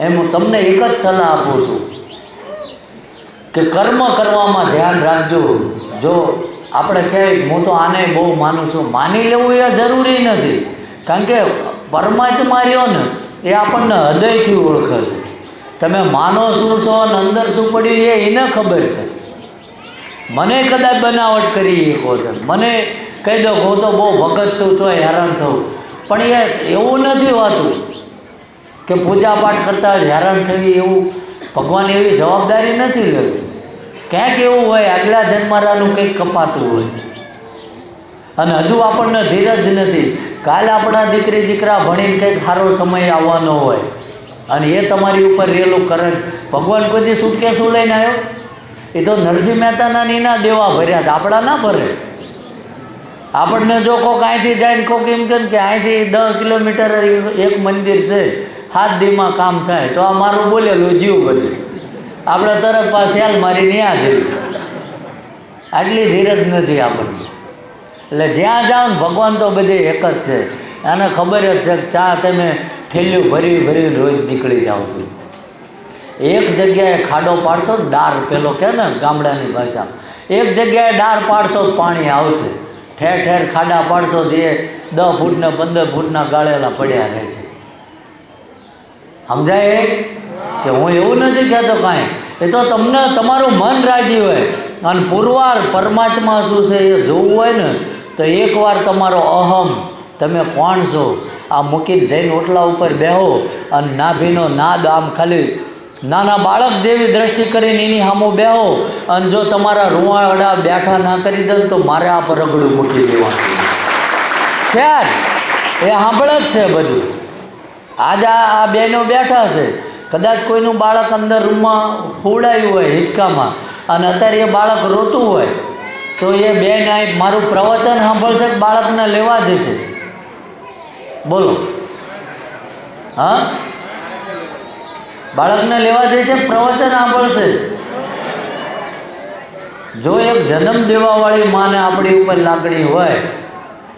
એમ હું તમને એક જ સલાહ આપું છું કે કર્મ કરવામાં ધ્યાન રાખજો. જો આપણે કહેવાય હું તો આને બહુ માનું છું, માની લેવું એ જરૂરી નથી. કારણ કે પરમાત્મા રહ્યો ને, એ આપણને હૃદયથી ઓળખે છે. તમે માનો શું છો અને અંદર શું પડ્યું એ એને ખબર છે. મને કદાચ બનાવટ કરી એક વખત મને કહી દો હું તો બહુ ભગત છું તો હેરાન થવું પણ એ એવું નથી હોતું. કે પૂજા પાઠ કરતાં જ હેરાન થવી એવું ભગવાન એવી જવાબદારી નથી લેવી ક્યાંક એવું હોય, આગલા જન્મારાનું કંઈક કપાતું હોય. અને હજુ આપણને ધીરજ નથી. કાલ આપણા દીકરી, દીકરા ભણીને કંઈક સારો સમય આવવાનો હોય અને એ તમારી ઉપર રેલું કરજ ભગવાન કોઈ દી સુટકેસું લઈને આવ્યો? એ તો નરસિંહ મહેતાના નીના દેવા ભર્યા આપણા ના ભરે. આપણને જો કોક અહીંથી જાય ને કોક એમ કે અહીંથી દસ કિલોમીટર એક મંદિર છે. હાથ દીમાં કામ થાય તો આ મારું બોલેલું જીવ બધું. આપણે તરત પાસે હાલ મારી ત્યાં જઈએ આટલી ધીરજ નથી આપણને. એટલે જ્યાં જાઓ ને ભગવાન તો બધે એક જ છે. આને ખબર જ છે ચા તમે ઠેલ્યું ભરી ભરી રોજ નીકળી જાઓ છો. એક જગ્યાએ ખાડો પાડશો ડાર પેલો કહે ને ગામડાની ભાષા. એક જગ્યાએ ડાર પાડશો પાણી આવશે. ઠેર ઠેર ખાડા પાડશો જે દસ ફૂટને પંદર ફૂટના ગાળેલા પડ્યા રહેશે. સમજાય? કે હું એવું નથી કહેતો કાંઈ. એ તો તમને, તમારું મન રાજી હોય. અને પુરવાર પરમાત્મા શું છે એ જોવું હોય ને, તો એકવાર તમારો અહમ તમે કોણ છો આ મૂકીને જઈને ઓટલા ઉપર બેહો અને નાભીનો નાદ આમ ખાલી નાના બાળક જેવી દ્રષ્ટિ કરીને એની સામો બેહો. અને જો તમારા રૂવાડા બેઠા ના કરી દે તો મારે આ પર રગડું મૂકી દેવાનું. છે. એ સાંભળે જ છે બધું. આજ આ બહેનો બેઠા છે. કદાચ કોઈનું બાળક અંદર રૂમમાં ફૂડાયું હોય હિંચકામાં અને અત્યારે એ બાળક રોતું હોય, તો એ બેન આ મારું પ્રવચન સાંભળશે બાળકને લેવા જશે. બોલો. હા? બાળકને લેવા જશે, પ્રવચન સાંભળશે. જો એક જન્મ દેવાવાળી માને આપણી ઉપર લાગણી હોય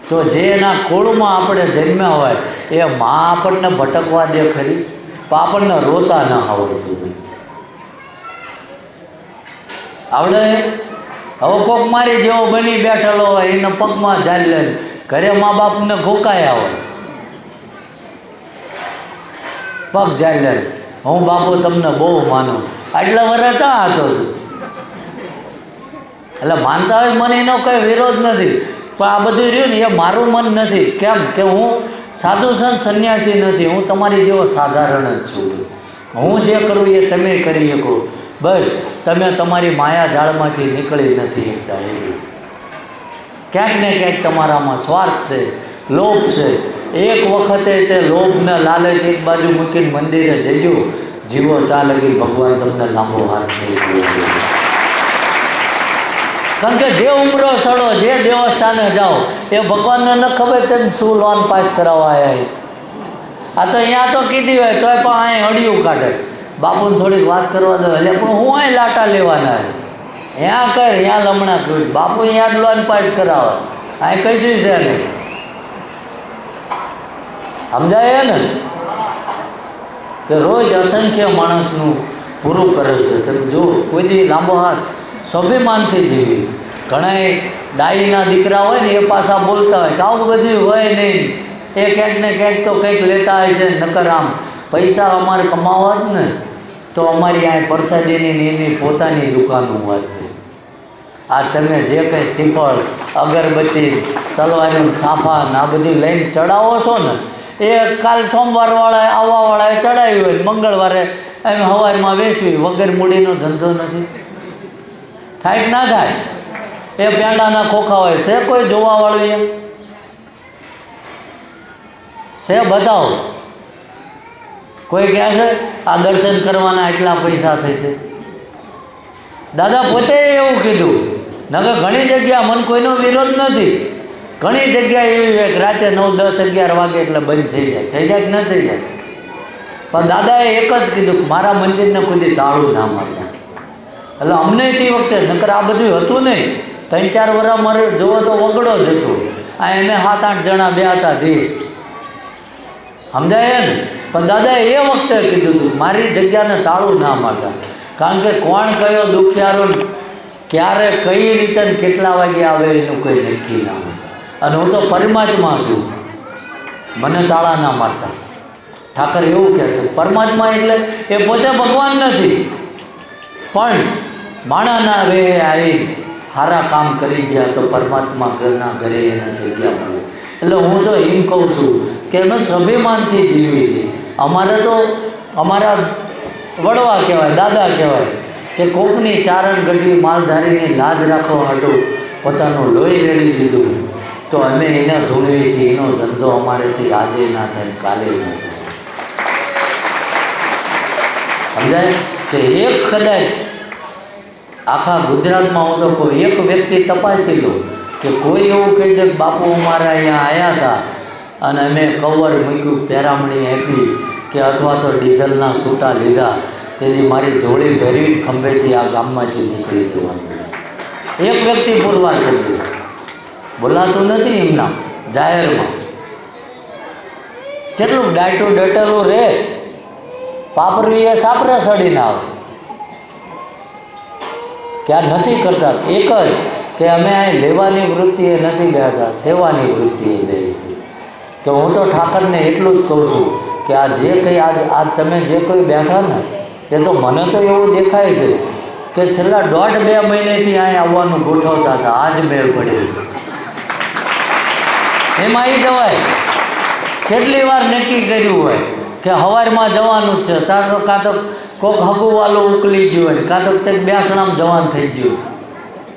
તો જે એના કોળમાં આપણે જન્મ્યા હોય, એ મા આપણને ભટકવા દે ખરી, પણ આપણને રોતા ન આવડતું હોય. આવડે? હવે કોક મારી જેવો બની બેઠેલો હોય, એને પગમાં જાળી લે ઘરે મા બાપને ઘોકાયા હોય. પગ જાળી લે હું બાપુ તમને બહુ માનું. આટલા વર્ષ આ હતો? એટલે માનતા હોય મને એનો કંઈ વિરોધ નથી. પણ આ બધું રહ્યું ને એ મારું મન નથી. કેમ કે હું સાધુ સંત, સંન્યાસી નથી. હું તમારી જેવો સાધારણ જ છું. હું જે કરું એ તમે કરી શકો. બસ, તમે તમારી માયા જાળમાંથી નીકળી નથી શકતા. એવું ક્યાંક ને ક્યાંક તમારામાં સ્વાર્થ છે, લોભ છે. એક વખતે તે લોભને લાલચ એક બાજુ મૂકીને મંદિરે જજો. જીવો ત્યાં લગી ભગવાન તમને લાંબો હાથ નહીં. કારણ કે જે ઉમરો સડો, જે દેવસ્થાને જાઓ, એ ભગવાનને ન ખબર કે શું લોન પાસ કરાવવા આવ્યા આ તો અહીંયા તો કીધી હોય, તોય પણ અહીં અડિયું કાઢે. બાપુને થોડીક વાત કરવા દો. એટલે પણ હું અહીં લાટા લેવાના અહીંયા કર, અહીંયા લમણા કર્યું બાપુ અહીંયા જ લોન પાસ કરાવે. અહીં કશું છે નહીં. સમજાય ને? કે રોજ અસંખ્ય માણસનું પૂરું કરે છે. તમે જો કોઈ દી લાંબો હાથ સ્વાભિમાનથી જીવી ઘણા ડાઈના દીકરા હોય ને એ પાછા બોલતા હોય કે આવું બધું હોય નહીં. એ ક્યાંક ને ક્યાંક તો કંઈક લેતા હોય છે, નકર આમ પૈસા અમારે કમાવા જ ને, તો અમારી આ પરસાદીની એની પોતાની દુકાનો હોત આ તમે જે કંઈ શ્રીફળ અગરબત્તી તલવારીનું સાફા આ બધું લઈને ચડાવો છો ને, એ કાલ સોમવારવાળાએ, આવવાવાળાએ ચડાવ્યું હોય મંગળવારે એમ હવારમાં વેચવી વગર મૂડીનો ધંધો નથી. થાય કે ના થાય. એ પેંડાના ખોખા હોય. છે કોઈ જોવાવાળું એ? છે બતાવો. કોઈ કહે છે, આ દર્શન કરવાના એટલા પૈસા થશે. દાદા પોતે એવું કીધું. નકર ઘણી જગ્યા મન કોઈનો વિરોધ નથી. ઘણી જગ્યા એવી હોય કે રાતે નવ, દસ, અગિયાર વાગે એટલે બંધ થઈ જાય. થઈ જાય કે ન થઈ જાય? પણ દાદાએ એક જ કીધું મારા મંદિરને કોઈ તાળું ના મારતા એટલે અમને તે વખતે નકર આ બધું હતું નહીં. ત્રણ ચાર વર્ષ મારે જોવો તો વગડો જ હતો. આ એને સાત આઠ જણા બે હતા તે. સમજાય ને પણ દાદાએ એ વખતે કીધું હતું, મારી જગ્યાને તાળું ના મારતા. કારણ કે કોણ કયો દુખિયારો ક્યારે કઈ રીતે કેટલા વાગે આવે એનું કંઈ નક્કી ના હોય. અને હું તો પરમાત્મા છું. મને તાળા ના મારતા. ઠાકર એવું કહેશે પરમાત્મા એટલે એ પોતે ભગવાન નથી. પણ માણાના રે આવી સારા કામ કરી ગયા તો પરમાત્મા ઘરના ઘરે એના જગ્યા મળે. એટલે હું તો એમ કહું છું કે અમે સભ્યમાનથી જીવી છીએ અમારે તો અમારા વડવા કહેવાય, દાદા કહેવાય કે કોકની ચારણ ગઢવી માલધારીની લાજ રાખવા હતું પોતાનું લોહી રેડી દીધું. તો અમે એને ધોઈએ છીએ, એનો ધંધો અમારેથી આજે ના થાય, કાલે ના થાય. સમજાય? કે એક કદાચ આખા ગુજરાતમાં હું તો કોઈ એક વ્યક્તિ તપાસી લઉં કે કોઈ એવું કહી દે બાપુ અમારા અહીંયા આવ્યા હતા અને અમે કવર મૂક્યું, પેરામણી આપી કે અથવા તો ડીઝલના છૂટા લીધા. તેની મારી જોડી ભેરવી ખંભેથી આ ગામમાંથી નીકળી જવાનું. એક વ્યક્તિ બોલવા જોઈએ બોલાતું નથી એમના જાહેરમાં. કેટલું ડાયટું ડટેલું રે. એ સાપરે સડીને આવે. કે આ નથી કરતા. એક જ કે અમે અહીં લેવાની વૃત્તિએ નથી બેહતા, સેવાની વૃત્તિએ બેસી છે તો હું તો ઠાકરને એટલું જ કહું છું કે આ જે કંઈ આજ આજ તમે જે કોઈ બેઠા ને, એ તો મને તો એવું દેખાય છે કે છેલ્લા દોઢ બે મહિનેથી અહીં આવવાનું ગોઠવતા હતા. આજ મેળ પડ્યો એમાં એ જવાય કેટલી વાર નક્કી કર્યું હોય કે હવારમાં જવાનું છે. તાર તો, કાં તો કોક હગુવાલું ઉકલી ગયું હોય કાં તો કંઈક બેસણામ જવાન થઈ ગયું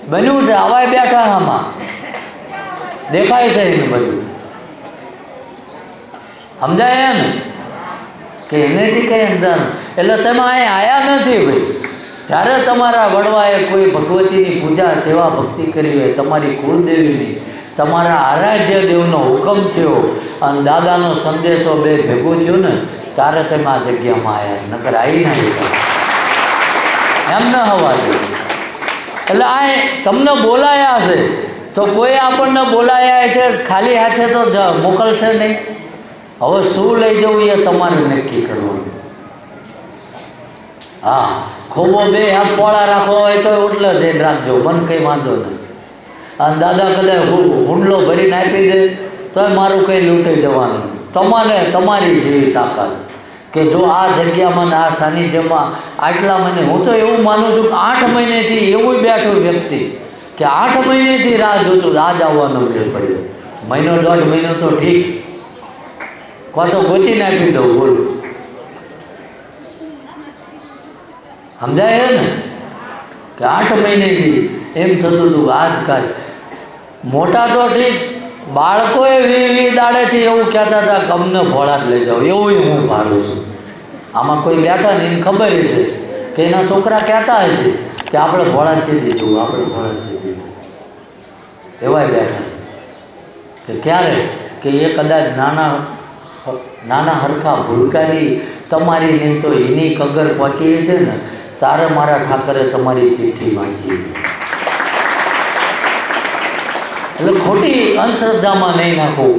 બન્યું છે, આવાય બેઠા આમાં. દેખાય છે એનું બધું. સમજાય એમ? કે એનેથી કંઈ અંદર એટલે તમે અહીં આવ્યા નથી ભાઈ. જ્યારે તમારા વડવાએ કોઈ ભગવતીની પૂજા, સેવા, ભક્તિ કરી હોય, તમારી કુળદેવીની, તમારા આરાધ્ય દેવનો હુકમ થયો, અને દાદાનો સંદેશો બે ભેગો થયો ને ત્યારે તમે આ જગ્યામાં આવ્યા નકર આવી ના એમ ન હોવા જોઈએ એટલે આ તમને બોલાયા હશે તો કોઈ આપણને બોલાયા છે, ખાલી હાથે તો મોકલશે નહીં. હવે શું લઈ જવું એ તમારે નક્કી કરવાનું. હા ખોબો બે હાથ પોળા રાખવા હોય તો ઉડલે ધ્યાન રાખજો, મને કંઈ વાંધો નહીં. અને દાદા કદાચ હુંડલો ભરીને આપી દે, તોય મારું કંઈ લૂંટાઈ જવાનું. તમારે તમારી જેવી તાકાત. કે જો આ જગ્યામાં આ સાનિધ્યમાં આટલા મને હું તો એવું માનું છું કે આઠ મહિનેથી એવું બેઠો વ્યક્તિ કે આઠ મહિનેથી રાહ જોતું, રાહ આવવાનો મેળ પડ્યો. મહિનો દોઢ મહિનો તો ઠીક. કાં તો ગોતી નાખી દઉં, બોલ. સમજાય ને? કે આઠ મહિનેથી એમ થતું હતું કે આજકાલ મોટા તો ઠીક બાળકોએ વી દાડેથી એવું કહેતા હતા કે અમને ભોળા જ લઈ જાઓ. એવું હું ભાડું છું. આમાં કોઈ બેઠા ને એને ખબર છે કે એના છોકરા કહેતા હશે કે આપણે ભોળા જ છે દીધું આપણે ભોળા જ છે દીધું એવાય બેઠા કે ક્યારે? કે એ કદાચ નાના નાના હરખા ભૂલકાની તમારી નહીં તો એની કગર પહોંચી છે ને, તારે મારા ઠાકરે તમારી ચિઠ્ઠી વાંચી છે. એટલે ખોટી અંધશ્રદ્ધામાં નહીં નાખવું